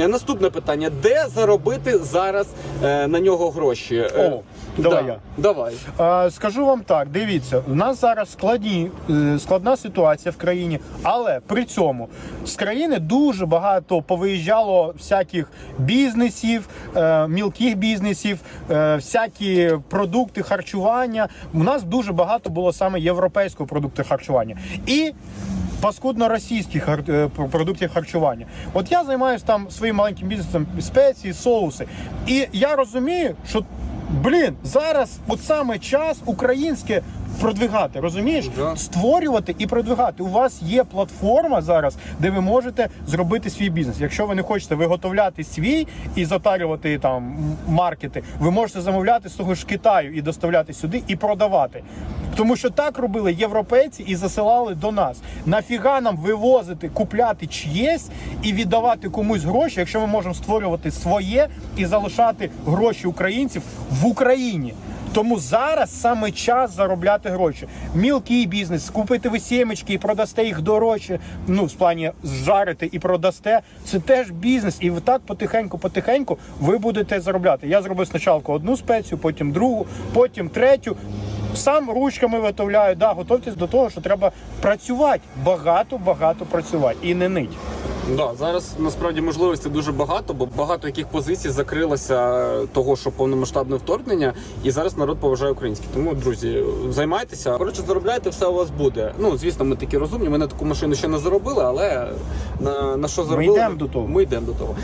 Е, Наступне питання: де заробити зараз е, на нього гроші? Е, О, давай да, я. Давай. Е, Скажу вам так, дивіться, у нас зараз складні, е, складна ситуація в країні, але при цьому з країни дуже багато повиїжджало всяких бізнесів, е, мілких бізнесів, е, всякі продукти харчування. У нас дуже багато було саме європейського продукту харчування. І паскудно російських е, продуктів харчування. От я займаюся там своїм маленьким бізнесом спеції, соуси. І я розумію, що блін, зараз от саме час українське продвигати, розумієш? Да. Створювати і продвигати. У вас є платформа зараз, де ви можете зробити свій бізнес. Якщо ви не хочете виготовляти свій і затарювати там маркети, ви можете замовляти з того ж Китаю і доставляти сюди і продавати. Тому що так робили європейці і засилали до нас. Нафіга нам вивозити, купляти чиєсь і віддавати комусь гроші, якщо ми можемо створювати своє і залишати гроші українців в Україні. Тому зараз саме час заробляти гроші. Мілкий бізнес, купити ви сімечки і продасте їх дорожче. Ну, в плані зжарити і продасте. Це теж бізнес. І ви так потихеньку-потихеньку ви будете заробляти. Я зробив спочатку одну спецію, потім другу, потім третю. Сам ручками виготовляю, да, готуйтесь до того, що треба працювати. Багато, багато працювати і не нить. Да, зараз насправді можливостей дуже багато, бо багато яких позицій закрилося того, що повномасштабне вторгнення, і зараз народ поважає українське. Тому, друзі, займайтеся. Коротше, заробляйте, все у вас буде. Ну, звісно, ми такі розумні. Ми на таку машину ще не заробили, але на, на що заробили? йдемо до того. Ми йдемо до того.